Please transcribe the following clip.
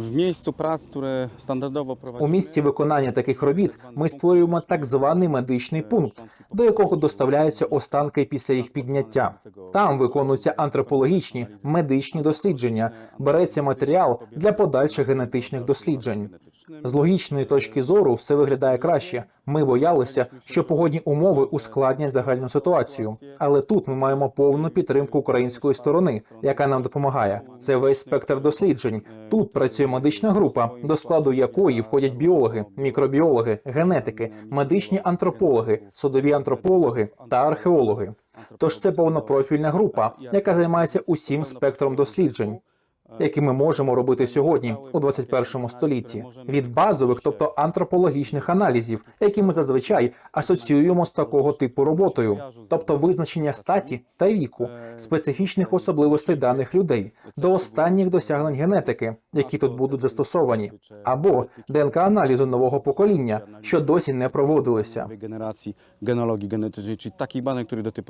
W miejscu prac, стандартово standardowo У місці виконання таких робіт ми створюємо так званий медичний пункт, до якого доставляються останки після їх підняття. Там виконуються антропологічні медичні дослідження. Береться матеріал для подальших генетичних досліджень. З логічної точки зору все виглядає краще. Ми боялися, що погодні умови ускладнять загальну ситуацію. Але тут ми маємо повну підтримку української сторони, яка нам допомагає. Це весь спектр досліджень. Тут працює медична група, до складу якої входять біологи, мікробіологи, генетики, медичні антропологи, судові антропологи та археологи. Тож це повнопрофільна група, яка займається усім спектром досліджень які ми можемо робити сьогодні у 21 столітті, від базових, тобто антропологічних аналізів, які ми зазвичай асоціюємо з такого типу роботою, тобто визначення статі та віку, специфічних особливостей даних людей, до останніх досягнень генетики, які тут будуть застосовані, або ДНК аналізу нового покоління, що досі не проводилися. nowej generacji genologii genetycznej, czyli takich badań, których do tej